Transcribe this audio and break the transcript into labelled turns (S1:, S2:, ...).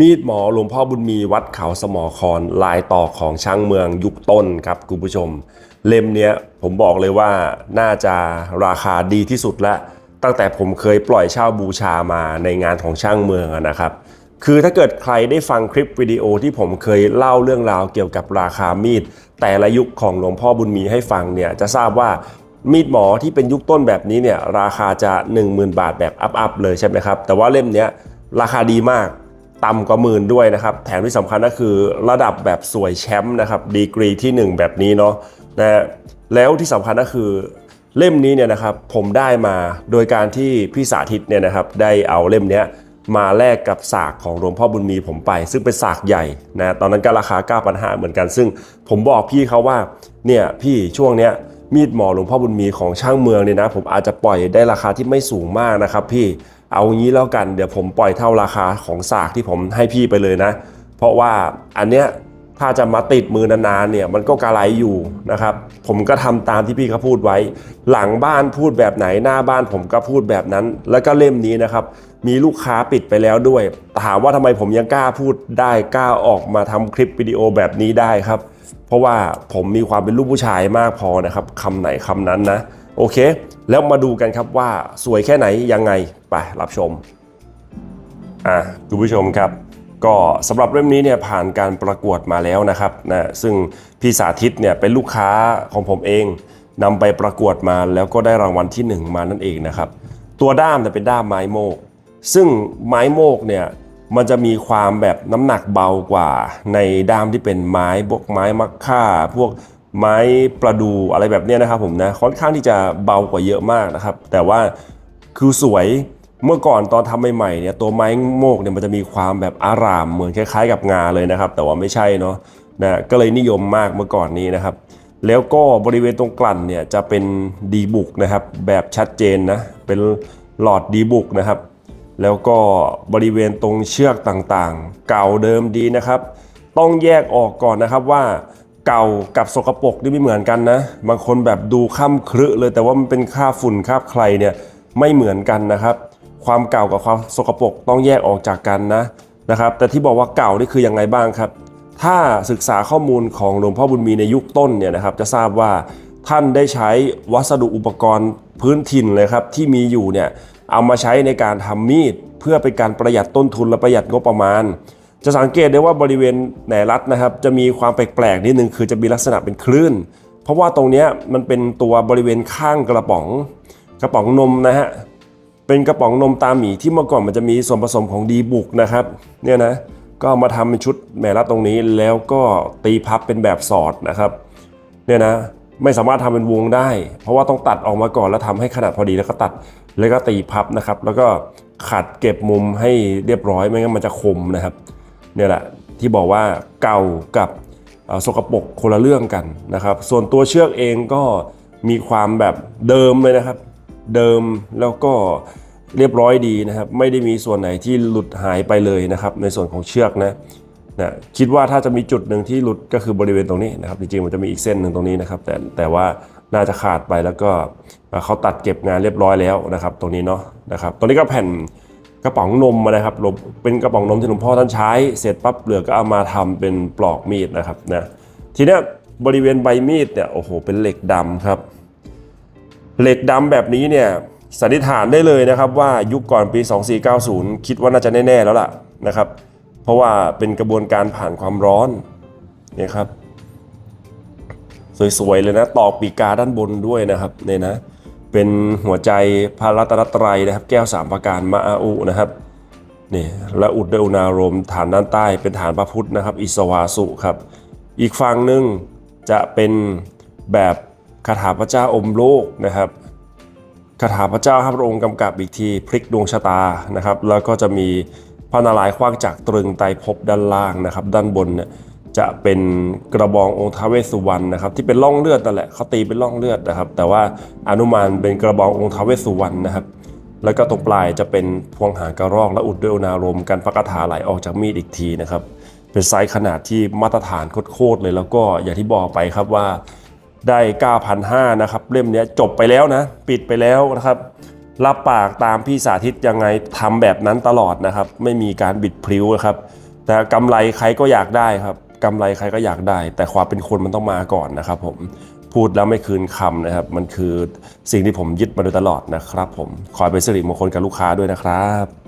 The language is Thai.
S1: มีดหมอหลวงพ่อบุญมีวัดเขาสมอคอนลายต่อของช้างเมืองยุคต้นครับคุณผู้ชม เล่มเนี้ยผมบอกเลยว่าน่าจะราคาดีที่สุดละ ตั้งแต่ผมเคยปล่อยเช่าบูชามาในงานของช่างเมืองนะครับ คือถ้าเกิดใครได้ฟังคลิปวิดีโอที่ผมเคยเล่าเรื่องราวเกี่ยวกับราคามีด แต่ละยุคของหลวงพ่อบุญมีให้ฟังเนี่ยจะทราบว่ามีดหมอที่เป็นยุคต้นแบบนี้เนี่ยราคาจะ 10,000 บาทแบบอัพๆเลยใช่ไหมครับแต่ว่าเล่มเนี้ยราคาดีมาก ต่ำกว่าหมื่นด้วยนะครับ แถมที่สำคัญก็คือระดับแบบสวยแชมป์นะครับดีกรีที่ 1 แบบนี้เนาะนะแล้วที่สำคัญก็คือเล่มนี้เนี่ยนะครับผมได้มาโดยการที่พี่สาธิตเนี่ยนะครับได้เอาเล่มเนี้ยมาแลกกับสากของหลวงพ่อบุญมีผมไป ซึ่งเป็นสากใหญ่นะตอนนั้นก็ราคา 9,500เหมือนกัน ซึ่งผมบอกพี่เขาว่าเนี่ยพี่ช่วงเนี้ยมีดหมอหลวงพ่อบุญมีของช่างเมืองเนี่ยนะผมอาจจะปล่อยได้ราคาที่ไม่สูงมากนะครับพี่ เอางี้แล้วกันเดี๋ยวผมปล่อยเท่าราคาของสากที่ผมให้พี่ไปเลยนะ เพราะว่าอันเนี้ยถ้าจะมาติดมือนานๆเนี่ยมันก็กระไรอยู่นะครับ ผมก็ทำตามที่พี่เขาพูดไว้ หลังบ้านพูดแบบไหนหน้าบ้านผมก็พูดแบบนั้น แล้วก็เล่มนี้นะครับ มีลูกค้าปิดไปแล้วด้วย ถามว่าทำไมผมยังกล้าพูดได้กล้าออกมาทำคลิปวิดีโอแบบนี้ได้ครับ เพราะว่าผมมีความเป็นลูกผู้ชายมากพอนะครับคำไหนคำนั้นนะ โอเค แล้วมาดูกันครับว่าสวยแค่ไหนยังไงไปรับชมอะคุณผู้ชมครับ ก็สำหรับเล่มนี้เนี่ยผ่านการประกวดมาแล้วนะครับนะซึ่งพี่สาธิตเนี่ยเป็นลูกค้าของผมเองนำไปประกวดมาแล้วก็ได้รางวัลที่ 1 มานั่นเองนะครับ ตัวด้ามเนี่ยเป็นด้ามไม้โมก ซึ่งไม้โมกเนี่ยมันจะมีความแบบน้ำหนักเบากว่าในด้ามที่เป็นไม้พวกไม้มักค่าพวก ไม้ประดูอะไรแบบนี้นะครับผมนะค่อนข้างที่จะเบากว่าเยอะมากนะครับ แต่ว่าคือสวยเมื่อก่อนตอนทำใหม่ๆเนี่ยตัวไม้โมกเนี่ยมันจะมีความแบบอารามเหมือนคล้าย ๆ กับงาเลยนะครับ แต่ว่าไม่ใช่เนาะนะก็เลยนิยมมากเมื่อก่อนนี้นะครับ แล้วก็บริเวณตรงกลั่นเนี่ยจะเป็นดีบุกนะครับ แบบชัดเจนนะเป็นหลอดดีบุกนะครับ แล้วก็บริเวณตรงเชือกต่างๆ เก่าเดิมดีนะครับ ต้องแยกออกก่อนนะครับว่า เก่ากับสกปรกนี่ไม่เหมือนกันนะ บางคนแบบดูข้ามครึเลย แต่ว่ามันเป็นค่าฝุ่นค่าใครเนี่ยไม่เหมือนกันนะครับ ความเก่ากับความสกปรกต้องแยกออกจากกันนะนะครับ แต่ที่บอกว่าเก่านี่คือยังไงบ้างครับ ถ้าศึกษาข้อมูลของหลวงพ่อบุญมีในยุคต้นเนี่ยนะครับ จะทราบว่าท่านได้ใช้วัสดุอุปกรณ์พื้นถิ่นเลยครับที่มีอยู่เนี่ยเอามาใช้ในการทำมีด เพื่อเป็นการประหยัดต้นทุนและประหยัดงบประมาณ จะสังเกตได้ว่าบริเวณแหนรัดนะครับ จะมีความแปลกๆนิดนึงคือจะมีลักษณะเป็นคลื่น เพราะว่าตรงนี้มันเป็นตัวบริเวณข้างกระป๋อง กระป๋องนมนะฮะเป็นกระป๋องนมตาหมีที่เมื่อก่อนมันจะมีส่วนผสมของดีบุกนะครับเนี่ยนะก็มาทำเป็นชุดแหม่รัดตรงนี้แล้วก็ตีพับเป็นแบบสอดนะครับเนี่ยนะไม่สามารถทำเป็นวงได้ เพราะว่าต้องตัดออกมาก่อนแล้วทำให้ขนาดพอดีแล้วก็ตัดแล้วก็ตีพับนะครับ แล้วก็ขัดเก็บมุมให้เรียบร้อยไม่งั้นมันจะคมนะครับ เนี่ยแหละที่บอกว่าเก่ากับสกปรกคนละเรื่องกันนะครับ ส่วนตัวเชือกเองก็มีความแบบเดิมเลยนะครับ เดิมแล้วก็เรียบร้อยดีนะครับ ไม่ได้มีส่วนไหนที่หลุดหายไปเลยนะครับ ในส่วนของเชือกนะนะคิดว่าถ้าจะมีจุดหนึ่งที่หลุดก็คือบริเวณตรงนี้นะครับ จริงๆมันจะมีอีกเส้นหนึ่งตรงนี้นะครับ แต่แต่ว่าน่าจะขาดไปแล้วก็เขาตัดเก็บงานเรียบร้อยแล้วนะครับ ตรงนี้เนาะนะครับตรงนี้ก็แผ่น กระป๋องนมนะครับเป็นกระป๋องนมที่หลวงพ่อท่านใช้ เสร็จปั๊บเหลือก็เอามาทำเป็นปลอกมีดนะครับนะทีเนี้ยบริเวณใบมีดเนี่ยโอ้โหเป็นเหล็กดำครับ เหล็กดำแบบนี้เนี่ยสันนิษฐานได้เลยนะครับว่ายุคก่อนปี 2490 คิดว่าน่าจะแน่ๆแล้วล่ะนะครับ เพราะว่าเป็นกระบวนการผ่านความร้อนเนี่ยครับสวยๆเลยนะตอกปีกาด้านบนด้วยนะครับเนี่ยนะ เป็นหัวใจพระรัตนตรัยนะครับ แก้วสามประการมะอาอุนะครับนี่และอุดด้วยอุณารมฐานด้านใต้เป็นฐานพระพุทธนะครับ อิสวาสุครับ อีกฝั่งหนึ่งจะเป็นแบบคาถาพระเจ้าอมโลกนะครับคาถาพระเจ้าพระองค์กำกับอีกทีพลิกดวงชะตานะครับ แล้วก็จะมีพระนารายณ์ขว้างจากตรึงไตรภพด้านล่างนะครับ ด้านบนเนี่ย จะเป็นกระบององค์ท้าเวสุวรรณนะครับที่เป็นร่องเลือดนั่นแหละเขาตีเป็นร่องเลือดนะครับ แต่ว่าอนุมานเป็นกระบององค์ท้าเวสุวรรณนะครับ แล้วก็ตรงปลายจะเป็นพวงหางกระรอกและอุดด้วยอุณารมณ์กันพระคาถาไหลออกจากมีดอีกทีนะครับ เป็นไซส์ขนาดที่มาตรฐานโคตรเลย แล้วก็อย่างที่บอกไปครับว่าได้ 9,500นะครับเล่มนี้จบไปแล้วนะ ปิดไปแล้วนะครับรับปากตามพี่สาธิตยังไงทำแบบนั้นตลอดนะครับ ไม่มีการบิดพลิ้วนะครับ แต่กำไรใครก็อยากได้ครับ กำไรใครก็อยากได้ แต่ความเป็นคนมันต้องมาก่อนนะครับผมพูดแล้วไม่คืนคำนะครับ มันคือสิ่งที่ผมยึดมาโดยตลอดนะครับผมขอยเป็นสิริมงคลกับลูกค้าด้วยนะครับ